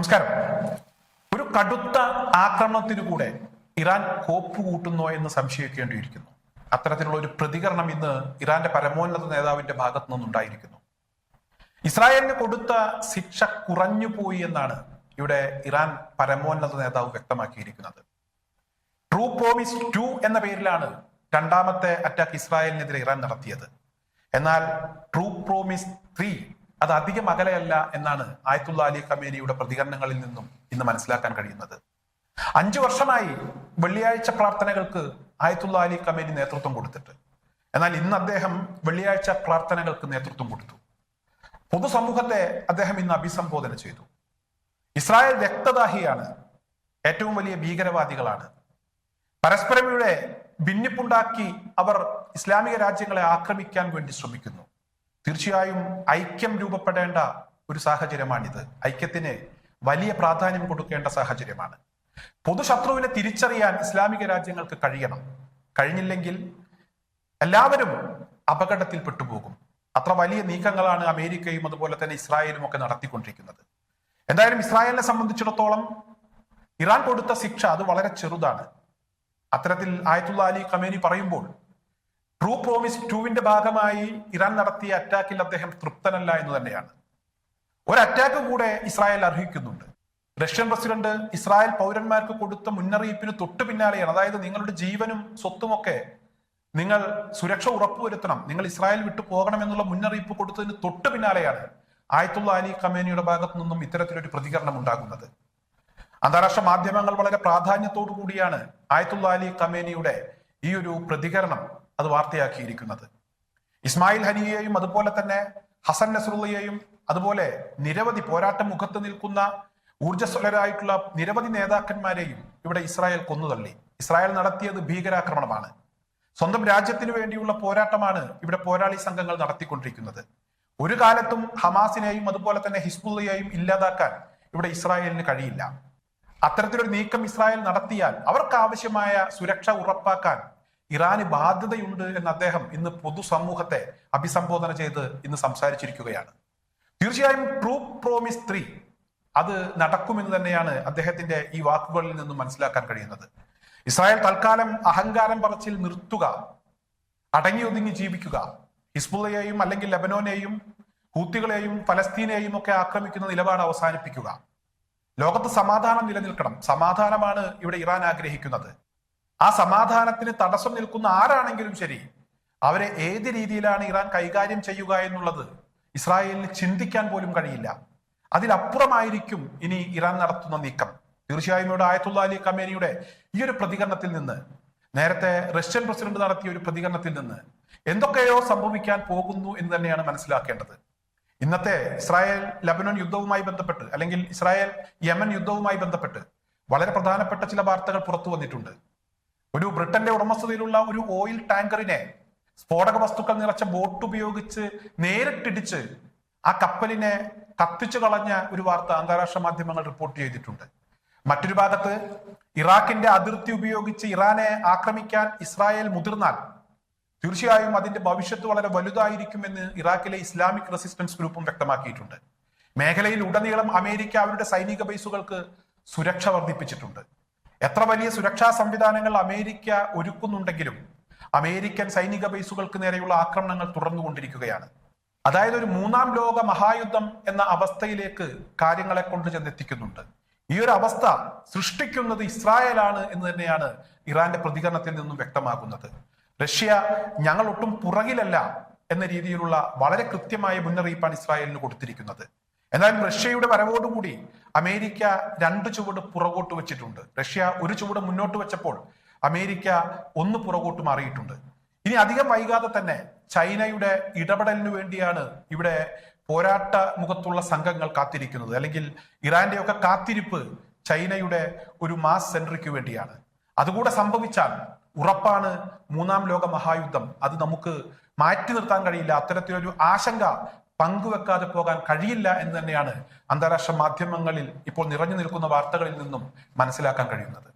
നമസ്കാരം. ഒരു കടുത്ത ആക്രമണത്തിനു കൂടെ ഇറാൻ കോപ്പ് കൂട്ടുന്നോ എന്ന് സംശയിക്കേണ്ടിയിരിക്കുന്നു. അത്തരത്തിലുള്ള ഒരു പ്രതികരണം ഇന്ന് ഇറാന്റെ പരമോന്നത നേതാവിന്റെ ഭാഗത്തു നിന്നുണ്ടായിരിക്കുന്നു. ഇസ്രായേലിന് കൊടുത്ത ശിക്ഷ കുറഞ്ഞു പോയി എന്നാണ് ഇവിടെ ഇറാൻ പരമോന്നത നേതാവ് വ്യക്തമാക്കിയിരിക്കുന്നത്. ട്രൂ പ്രോമിസ് ടു എന്ന പേരിലാണ് രണ്ടാമത്തെ അറ്റാക്ക് ഇസ്രായേലിനെതിരെ ഇറാൻ നടത്തിയത്. എന്നാൽ ട്രൂ പ്രോമിസ് ത്രീ അത് അധികം അകലെയല്ല എന്നാണ് ആയത്തുള്ള അലി ഖമേനിയുടെ പ്രതികരണങ്ങളിൽ നിന്നും ഇന്ന് മനസ്സിലാക്കാൻ കഴിയുന്നത്. അഞ്ചു വർഷമായി വെള്ളിയാഴ്ച പ്രാർത്ഥനകൾക്ക് ആയത്തുള്ള അലി ഖമേനി നേതൃത്വം കൊടുത്തിട്ട്. എന്നാൽ ഇന്ന് അദ്ദേഹം വെള്ളിയാഴ്ച പ്രാർത്ഥനകൾക്ക് നേതൃത്വം കൊടുത്തു. പൊതുസമൂഹത്തെ അദ്ദേഹം ഇന്ന് അഭിസംബോധന ചെയ്തു. ഇസ്രായേൽ രക്തദാഹിയാണ് ഏറ്റവും വലിയ ഭീകരവാദികളാണ്. പരസ്പരം ഭിന്നിപ്പുണ്ടാക്കി അവർ ഇസ്ലാമിക രാജ്യങ്ങളെ ആക്രമിക്കാൻ വേണ്ടി ശ്രമിക്കുന്നു. തീർച്ചയായും ഐക്യം രൂപപ്പെടേണ്ട ഒരു സാഹചര്യമാണിത്. ഐക്യത്തിന് വലിയ പ്രാധാന്യം കൊടുക്കേണ്ട സാഹചര്യമാണ്. പൊതുശത്രുവിനെ തിരിച്ചറിയാൻ ഇസ്ലാമിക രാജ്യങ്ങൾക്ക് കഴിയണം. കഴിഞ്ഞില്ലെങ്കിൽ എല്ലാവരും അപകടത്തിൽ പെട്ടുപോകും അത്ര വലിയ നീക്കങ്ങളാണ് അമേരിക്കയും അതുപോലെ തന്നെ ഇസ്രായേലും ഒക്കെ നടത്തിക്കൊണ്ടിരിക്കുന്നത്. എന്തായാലും ഇസ്രായേലിനെ സംബന്ധിച്ചിടത്തോളം ഇറാൻ കൊടുത്ത ശിക്ഷ അത് വളരെ ചെറുതാണ്. അത്തരത്തിൽ ആയത്തുള്ള അലി ഖമേനി പറയുമ്പോൾ ട്രൂ പ്രോമിസ് ടുവിന്റെ ഭാഗമായി ഇറാൻ നടത്തിയ അറ്റാക്കിൽ അദ്ദേഹം തൃപ്തനല്ല എന്ന് തന്നെയാണ്. ഒരു അറ്റാക്ക് കൂടെ ഇസ്രായേൽ അർഹിക്കുന്നുണ്ട്. റഷ്യൻ പ്രസിഡന്റ് ഇസ്രായേൽ പൗരന്മാർക്ക് കൊടുത്ത മുന്നറിയിപ്പിന് തൊട്ടു പിന്നാലെയാണ്. അതായത് നിങ്ങളുടെ ജീവനും സ്വത്തുമൊക്കെ നിങ്ങൾ സുരക്ഷ ഉറപ്പുവരുത്തണം. നിങ്ങൾ ഇസ്രായേൽ വിട്ടു പോകണം എന്നുള്ള മുന്നറിയിപ്പ് കൊടുത്തതിന് തൊട്ടു പിന്നാലെയാണ് ആയത്തുള്ള അലി ഖമേനിയുടെ ഭാഗത്തു നിന്നും ഇത്തരത്തിലൊരു പ്രതികരണം ഉണ്ടാകുന്നത്. അന്താരാഷ്ട്ര മാധ്യമങ്ങൾ വളരെ പ്രാധാന്യത്തോടു കൂടിയാണ് ആയത്തുള്ള അലി ഖമേനിയുടെ ഈ ഒരു പ്രതികരണം അത് വാർത്തയാക്കിയിരിക്കുന്നത്. ഇസ്മായിൽ ഹനിയെയും അതുപോലെ തന്നെ ഹസൻ നസറുള്ളയെയും അതുപോലെ നിരവധി പോരാട്ട മുഖത്ത് നിൽക്കുന്ന ഊർജസ്വലരായിട്ടുള്ള നിരവധി നേതാക്കന്മാരെയും ഇവിടെ ഇസ്രായേൽ കൊന്നുതള്ളി. ഇസ്രായേൽ നടത്തിയത് ഭീകരാക്രമണമാണ്. സ്വന്തം രാജ്യത്തിനു വേണ്ടിയുള്ള പോരാട്ടമാണ് ഇവിടെ പോരാളി സംഘങ്ങൾ നടത്തിക്കൊണ്ടിരിക്കുന്നത്. ഒരു കാലത്തും ഹമാസിനെയും അതുപോലെ തന്നെ ഹിസ്ബുള്ളയെയും ഇല്ലാതാക്കാൻ ഇവിടെ ഇസ്രായേലിന് കഴിയില്ല. അത്തരത്തിലൊരു നീക്കം ഇസ്രായേൽ നടത്തിയാൽ അവർക്ക് ആവശ്യമായ സുരക്ഷ ഉറപ്പാക്കാൻ ഇറാന് ബാധ്യതയുണ്ട് എന്ന് അദ്ദേഹം ഇന്ന് പൊതുസമൂഹത്തെ അഭിസംബോധന ചെയ്ത് ഇന്ന് സംസാരിച്ചിരിക്കുകയാണ്. തീർച്ചയായും ട്രൂ പ്രോമിസ് ത്രീ അത് നടക്കുമെന്ന് തന്നെയാണ് അദ്ദേഹത്തിന്റെ ഈ വാക്കുകളിൽ നിന്നും മനസ്സിലാക്കാൻ കഴിയുന്നത്. ഇസ്രായേൽ തൽക്കാലം അഹങ്കാരം പറച്ചിൽ നിർത്തുക അടങ്ങി ഒതുങ്ങി ജീവിക്കുക ഹിസ്ബുള്ളയെയും അല്ലെങ്കിൽ ലബനോനെയും ഹൂത്തികളെയും ഫലസ്തീനെയും ഒക്കെ ആക്രമിക്കുന്ന നിലപാട് അവസാനിപ്പിക്കുക. ലോകത്ത് സമാധാനം നിലനിൽക്കണം. സമാധാനമാണ് ഇവിടെ ഇറാൻ ആഗ്രഹിക്കുന്നത്. ആ സമാധാനത്തിന് തടസ്സം നിൽക്കുന്ന ആരാണെങ്കിലും ശരി അവരെ ഏത് രീതിയിലാണ് ഇറാൻ കൈകാര്യം ചെയ്യുക എന്നുള്ളത് ഇസ്രായേലിന് ചിന്തിക്കാൻ പോലും കഴിയില്ല. അതിലപ്പുറമായിരിക്കും ഇനി ഇറാൻ നടത്തുന്ന നീക്കം. തീർച്ചയായും ഇവിടെ ആയത്തുള്ള അലി കമേനിയുടെ ഈ ഒരു പ്രതികരണത്തിൽ നിന്ന് നേരത്തെ റഷ്യൻ പ്രസിഡന്റ് നടത്തിയ ഒരു പ്രതികരണത്തിൽ നിന്ന് എന്തൊക്കെയോ സംഭവിക്കാൻ പോകുന്നു എന്ന് തന്നെയാണ് മനസ്സിലാക്കേണ്ടത്. ഇന്നത്തെ ഇസ്രായേൽ ലബനൻ യുദ്ധവുമായി ബന്ധപ്പെട്ട് അല്ലെങ്കിൽ ഇസ്രായേൽ യമൻ യുദ്ധവുമായി ബന്ധപ്പെട്ട് വളരെ പ്രധാനപ്പെട്ട ചില വാർത്തകൾ പുറത്തു വന്നിട്ടുണ്ട്. ഒരു ബ്രിട്ടന്റെ ഉടമസ്ഥതയിലുള്ള ഒരു ഓയിൽ ടാങ്കറിനെ സ്ഫോടക വസ്തുക്കൾ നിറച്ച ബോട്ട് ഉപയോഗിച്ച് നേരിട്ടിടിച്ച് ആ കപ്പലിനെ കത്തിച്ചു കളഞ്ഞ ഒരു വാർത്ത അന്താരാഷ്ട്ര മാധ്യമങ്ങൾ റിപ്പോർട്ട് ചെയ്തിട്ടുണ്ട്. മറ്റൊരു ഭാഗത്ത് ഇറാഖിന്റെ അതിർത്തി ഉപയോഗിച്ച് ഇറാനെ ആക്രമിക്കാൻ ഇസ്രായേൽ മുതിർന്നാൽ തീർച്ചയായും അതിന്റെ ഭവിഷ്യത്ത് വളരെ വലുതായിരിക്കുമെന്ന് ഇറാഖിലെ ഇസ്ലാമിക് റെസിസ്റ്റൻസ് ഗ്രൂപ്പും വ്യക്തമാക്കിയിട്ടുണ്ട്. മേഖലയിൽ ഉടനീളം അമേരിക്ക അവരുടെ സൈനിക ബേസുകൾക്ക് സുരക്ഷ വർദ്ധിപ്പിച്ചിട്ടുണ്ട്. എത്ര വലിയ സുരക്ഷാ സംവിധാനങ്ങൾ അമേരിക്ക ഒരുക്കുന്നുണ്ടെങ്കിലും അമേരിക്കൻ സൈനിക ബേസുകൾക്ക് നേരെയുള്ള ആക്രമണങ്ങൾ തുടർന്നുകൊണ്ടിരിക്കുകയാണ്. അതായത് ഒരു മൂന്നാം ലോക മഹായുദ്ധം എന്ന അവസ്ഥയിലേക്ക് കാര്യങ്ങളെ കൊണ്ട് ചെന്നെത്തിക്കുന്നുണ്ട്. ഈ ഒരു അവസ്ഥ സൃഷ്ടിക്കുന്നത് ഇസ്രായേലാണ് എന്ന് തന്നെയാണ് ഇറാന്റെ പ്രതികരണത്തിൽ നിന്നും വ്യക്തമാകുന്നത്. റഷ്യ ഞങ്ങൾ ഒട്ടും പുറകിലല്ല എന്ന രീതിയിലുള്ള വളരെ കൃത്യമായ മുന്നറിയിപ്പാണ് ഇസ്രായേലിന് കൊടുത്തിരിക്കുന്നത്. എന്നാലും റഷ്യയുടെ വരവോടുകൂടി അമേരിക്ക രണ്ട് ചുവട് പുറകോട്ട് വെച്ചിട്ടുണ്ട്. റഷ്യ ഒരു ചുവട് മുന്നോട്ട് വെച്ചപ്പോൾ അമേരിക്ക ഒന്ന് പുറകോട്ട് മാറിയിട്ടുണ്ട്. ഇനി അധികം വൈകാതെ തന്നെ ചൈനയുടെ ഇടപെടലിന് വേണ്ടിയാണ് ഇവിടെ പോരാട്ട മുഖത്തുള്ള സംഘങ്ങൾ കാത്തിരിക്കുന്നത്. അല്ലെങ്കിൽ ഇറാന്റെ ഒക്കെ കാത്തിരിപ്പ് ചൈനയുടെ ഒരു മാസ് സെൻട്രിക്ക് വേണ്ടിയാണ്. അതുകൂടെ സംഭവിച്ചാൽ ഉറപ്പാണ് മൂന്നാം ലോക മഹായുദ്ധം. അത് നമുക്ക് മാറ്റി നിർത്താൻ കഴിയില്ല. അത്തരത്തിലൊരു ആശങ്ക പങ്കുവെക്കാതെ പോകാൻ കഴിയില്ല എന്ന് തന്നെയാണ് അന്താരാഷ്ട്ര മാധ്യമങ്ങളിൽ ഇപ്പോൾ നിറഞ്ഞു നിൽക്കുന്ന വാർത്തകളിൽ നിന്നും മനസ്സിലാക്കാൻ കഴിയുന്നത്.